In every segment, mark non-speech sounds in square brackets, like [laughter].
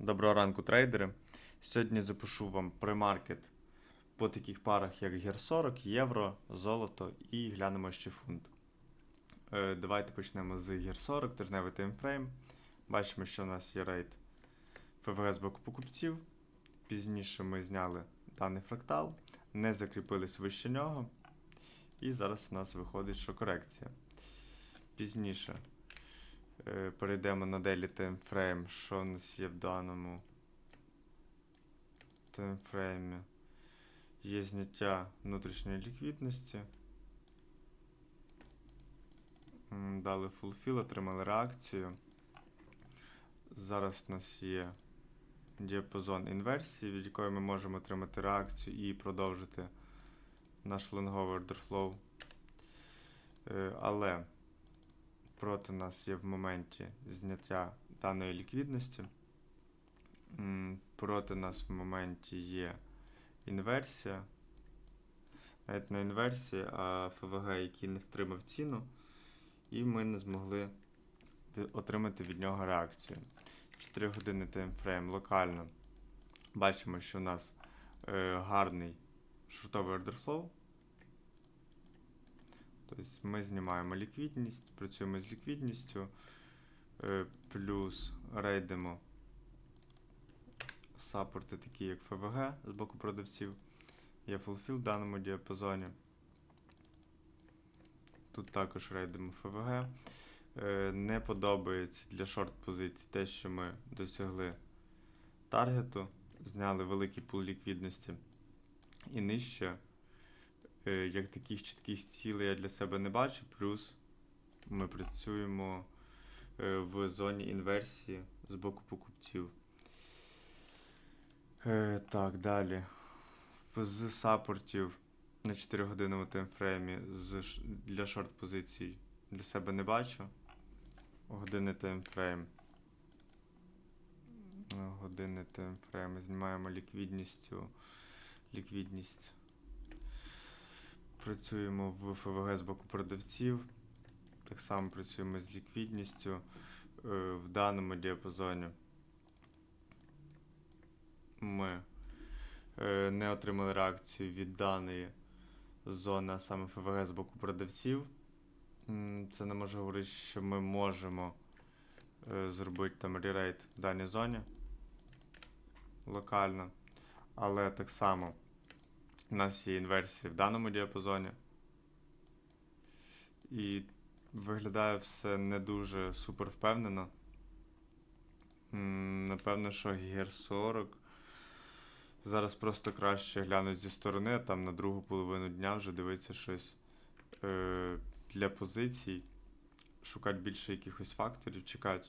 Доброго ранку, трейдери. Сьогодні запишу вам премаркет по таких парах, як гір 40, євро, золото і глянемо ще фунт. Е, давайте почнемо з гір 40, тижневий таймфрейм. Бачимо, що у нас є рейд ФВГ з боку покупців. Пізніше ми зняли даний фрактал, не закріпились вище нього. І зараз у нас виходить, що корекція. Пізніше Перейдемо на Daily Timeframe, що у нас є в даному таймфреймі. Є зняття внутрішньої ліквідності. Дали fulfill, отримали реакцію. Зараз у нас є діапазон інверсії, від якої ми можемо отримати реакцію і продовжити наш лонговий flow. Е, Але проти нас є в моменті зняття даної ліквідності. Проти нас в моменті є інверсія. Навіть не інверсія, а ФВГ, який не втримав ціну, і ми не змогли отримати від нього реакцію. 4 години таймфрейм локально. Бачимо, що у нас е, гарний шортовий ордерфлоу. Тобто ми знімаємо ліквідність, працюємо з ліквідністю, е, плюс рейдимо саппорти, такі як ФВГ з боку продавців. Є фулфіл в даному діапазоні. Тут також рейдимо ФВГ. Е, Не подобається для шорт позицій те, що ми досягли таргету, зняли великий пул ліквідності і нижче як таких чітких цілей я для себе не бачу. Плюс ми працюємо е, в зоні інверсії з боку покупців. Е, Так, далі. З саппортів на 4 годинному таймфреймі з, для шорт позицій для себе не бачу. Годинний таймфрейм. Е, Годинний таймфрейм. Знімаємо ліквідністю. Ліквідність. Працюємо в ФВГ з боку продавців. Так само працюємо з ліквідністю е, в даному діапазоні. Ми е, не отримали реакцію від даної зони, а саме ФВГ з боку продавців. Це не може говорити, що ми можемо е, зробити там ререйт в даній зоні локально. Але так само у нас є інверсії в даному діапазоні. І виглядає все не дуже супер впевнено. Напевно, що гір 40. Зараз просто краще глянуть зі сторони, там на другу половину дня вже дивитися щось е, для позицій, шукати більше якихось факторів, чекати.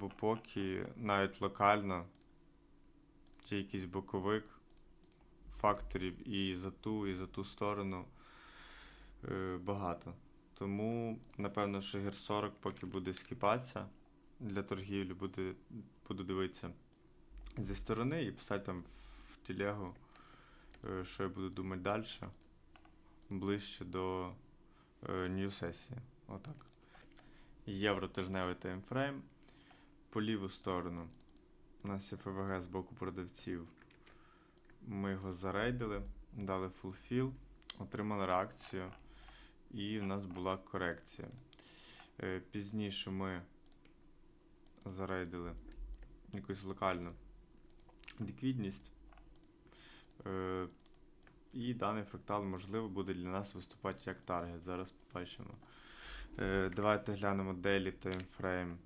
Бо поки навіть локально чи якийсь боковик факторів і за ту, і за ту сторону е, багато. Тому, напевно, що гір 40 поки буде скіпатися для торгівлі, буде, буду дивитися зі сторони і писати там в телегу, е, що я буду думати далі, ближче до е, нью сесії. Отак. Євро тижневий таймфрейм. По ліву сторону у нас є ФВГ з боку продавців. Ми його зарейдили, дали fulfill, отримали реакцію, і в нас була корекція. Е, Пізніше ми зарейдили якусь локальну ліквідність. Е, І даний фрактал, можливо, буде для нас виступати як таргет. Зараз побачимо. Е, Давайте глянемо daily timeframe.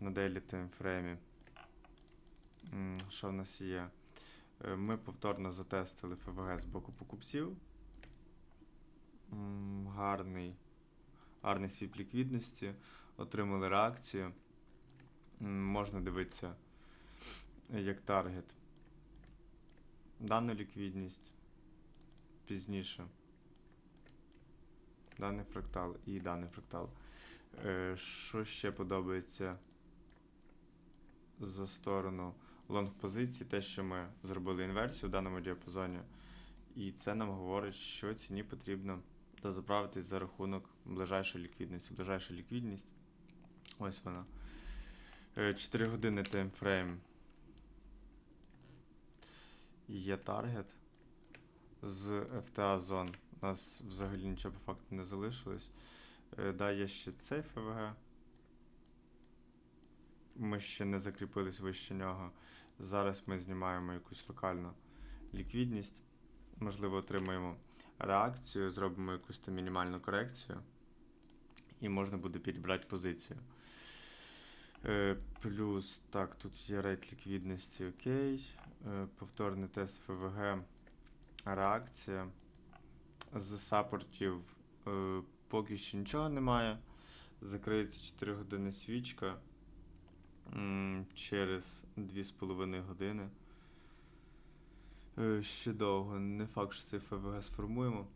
На daily. М, Що в нас є? Е, Ми повторно затестили ФВГ з боку покупців. Гарний, гарний свіп ліквідності. Отримали реакцію. Можна дивитися як таргет. Дану ліквідність пізніше. Даний фрактал і даний фрактал. Е, Що ще подобається за сторону лонг позиції, те, що ми зробили інверсію в даному діапазоні, і це нам говорить, що ціні потрібно дозаправитись за рахунок ближайшої ліквідності. Ближайша ліквідність. Ось вона. Е, 4 години таймфрейм. Є таргет з FTA зон. У нас взагалі нічого по факту не залишилось. Е, Да, є ще цей ФВГ. Ми ще не закріпились вище нього. Зараз ми знімаємо якусь локальну ліквідність. Можливо, отримаємо реакцію, зробимо якусь там мінімальну корекцію. І можна буде підібрати позицію. Е, плюс, так, тут є рейд ліквідності, окей. Е, повторний тест ФВГ. Реакція. З саппортів е, поки що нічого немає. Закриється 4 години свічка. Через 2,5 години. Е, ще довго. Не факт, що цей ФВГ сформуємо.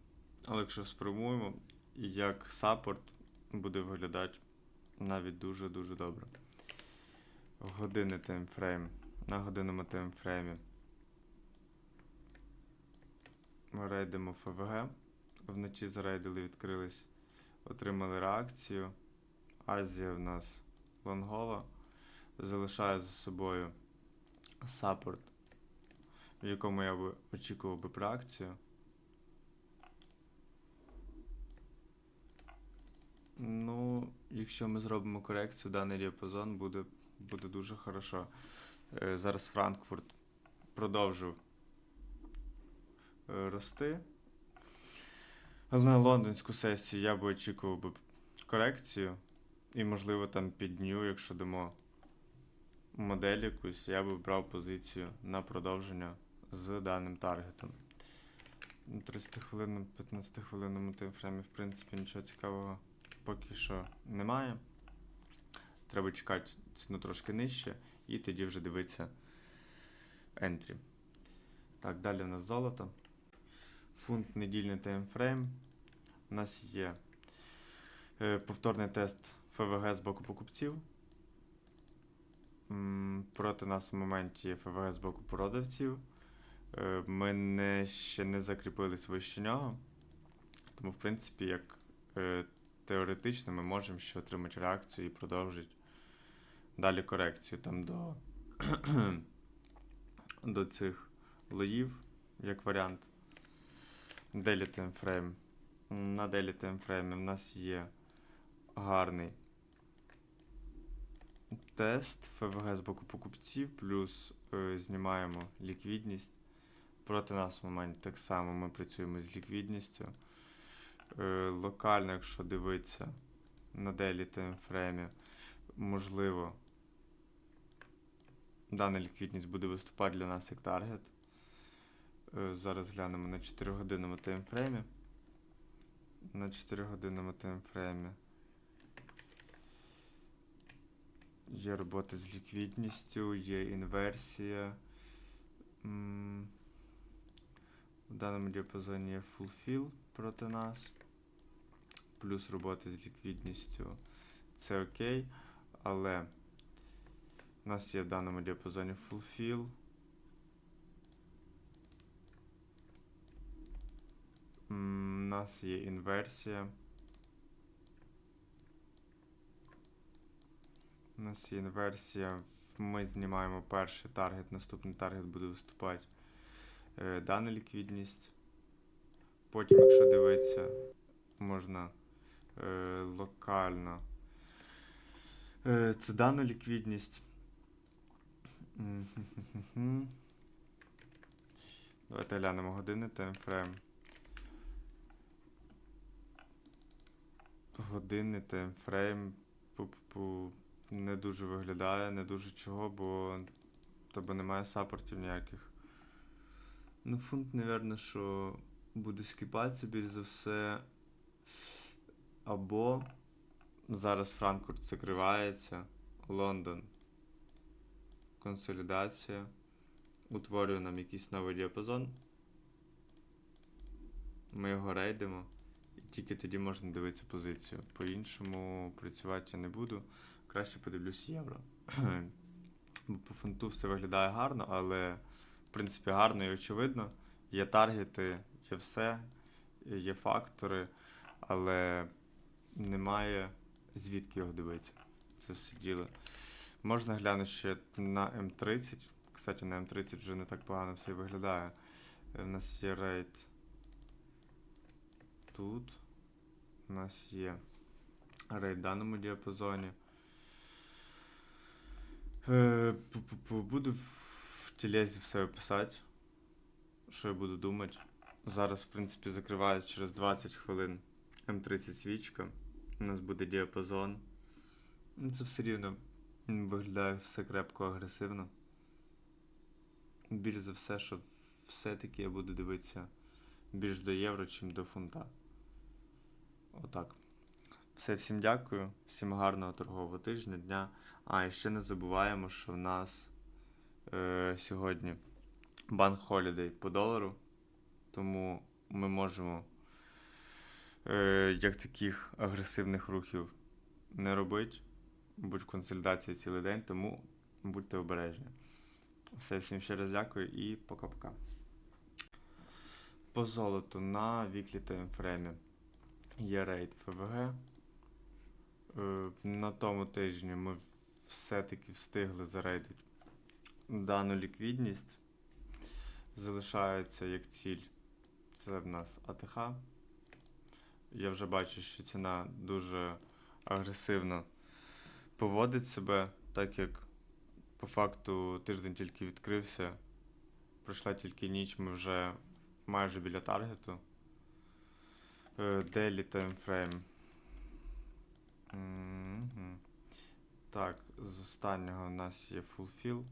Але якщо сформуємо, як саппорт буде виглядати навіть дуже-дуже добре. Години таймфрейм. На годинному таймфреймі. Ми рейдимо ФВГ. Вночі зарейдили, відкрились, отримали реакцію. Азія в нас лонгова. Залишає за собою саппорт, в якому я би очікував би б реакцію. Ну, якщо ми зробимо корекцію, даний діапазон буде, буде дуже хорошо. Е, зараз Франкфурт продовжив е, рости. Але на лондонську сесію я би очікував би корекцію. І, можливо, там під дню, якщо дамо модель якусь, я би брав позицію на продовження з даним таргетом. 30 хвилинному, 15 хвилинному таймфреймі, в принципі, нічого цікавого поки що немає. Треба чекати ціну трошки нижче і тоді вже дивитися ентрі. Так, далі у нас золото. Фунт недільний таймфрейм. У нас є е, повторний тест ФВГ з боку покупців. Проти нас в моменті ФВГ з боку продавців. Е, Ми не, ще не закріпились вище нього. Тому, в принципі, як е, теоретично, ми можемо ще отримати реакцію і продовжити далі корекцію там до, [clears throat] до цих лоїв, як варіант. Делі таймфрейм. На делі таймфреймі в нас є гарний тест ФВГ з боку покупців, плюс е, знімаємо ліквідність. Проти нас в моменті так само ми працюємо з ліквідністю. Е, локально, якщо дивитися на делі таймфреймі, можливо, дана ліквідність буде виступати для нас як таргет. Е, зараз глянемо на 4 годинному таймфреймі. На 4 годинному таймфреймі. Є робота з ліквідністю, є інверсія. В даному діапазоні є fulfill проти нас. Плюс робота з ліквідністю. Це окей. Але у нас є в даному діапазоні fulfill. У нас є інверсія. У нас є інверсія. Ми знімаємо перший таргет, наступний таргет буде виступати е, дана ліквідність. Потім, якщо дивитися, можна е, локально. Е, це дана ліквідність. Давайте глянемо години таймфрейм. Години таймфрейм. Пу-пу-пу. Не дуже виглядає, не дуже чого, бо тобто немає саппортів ніяких. Ну, фунт, напевно, що буде скіпатися більш за все. Або зараз Франкфурт закривається, Лондон. Консолідація. Утворює нам якийсь новий діапазон. Ми його рейдимо. І тільки тоді можна дивитися позицію. По-іншому працювати я не буду. Краще подивлюсь євро. Бо по фунту все виглядає гарно, але в принципі гарно і очевидно. Є таргети, є все, є фактори, але немає звідки його дивитися. Це все діло. Можна глянути ще на М30. Кстати, на М30 вже не так погано все виглядає. Е, У нас є рейд тут. У нас є рейд в даному діапазоні. Е, Буду в тілезі все описати, що я буду думати. Зараз, в принципі, закриваюсь через 20 хвилин М30 свічка. У нас буде діапазон. Ну, Це все рівно виглядає все крепко агресивно. Більш за все, що все-таки я буду дивитися більш до євро, чим до фунта. Отак. Все, всім дякую, всім гарного торгового тижня, дня. А, і ще не забуваємо, що в нас е, сьогодні банк Holiday по долару. Тому ми можемо е, як таких агресивних рухів не робити. Будь в консолідації цілий день, тому будьте обережні. Все, всім ще раз дякую і пока-пока. По золоту на віклі таймфреймі є рейд ФВГ. Е, На тому тижні ми все-таки встигли зарейдити дану ліквідність. Залишається як ціль. Це в нас АТХ. Я вже бачу, що ціна дуже агресивно поводить себе, так як по факту тиждень тільки відкрився. Пройшла тільки ніч, ми вже майже біля таргету. Е, Daily таймфрейм. Мгм. Так, з останнього у нас є Fulfill.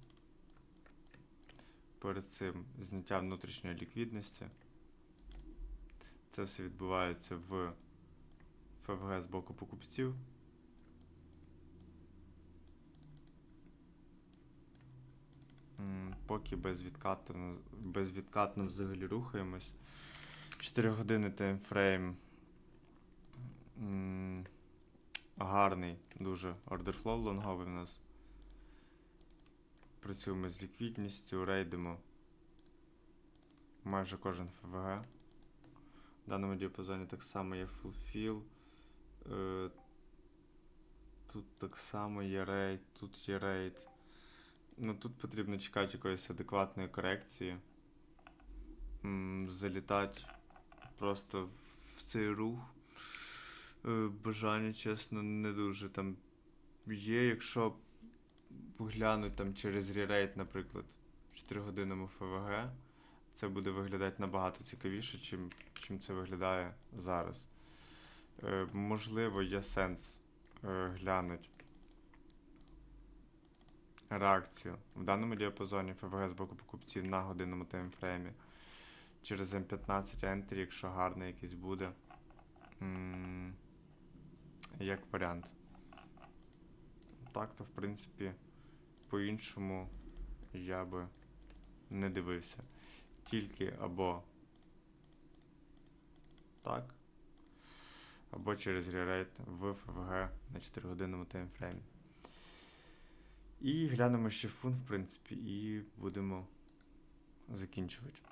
Перед цим зняття внутрішньої ліквідності. Це все відбувається в ФВГ з боку покупців. Поки безвідкатно, безвідкатно взагалі рухаємось. 4 години таймфрейм. Гарний, дуже ордерфлоу лонговий в нас. Працюємо з ліквідністю, рейдимо майже кожен ФВГ. В даному діапазоні так само є fulfill. Е, тут так само є рейд, тут є рейд. Ну тут потрібно чекати якоїсь адекватної корекції. Залітати просто в цей рух. Е, Бажання, чесно, не дуже там є, якщо глянуть там через ререйт, наприклад, в 4 годинному ФВГ, це буде виглядати набагато цікавіше, чим, чим це виглядає зараз. Е, можливо, є сенс е, глянути реакцію в даному діапазоні ФВГ з боку покупців на годинному таймфреймі. Через М15 Entry, якщо гарний якийсь буде. Як варіант. Так, то, в принципі, по-іншому я би не дивився. Тільки або так, або через ререйт в ФВГ на 4 годинному таймфреймі. І глянемо ще фун, в принципі, і будемо закінчувати.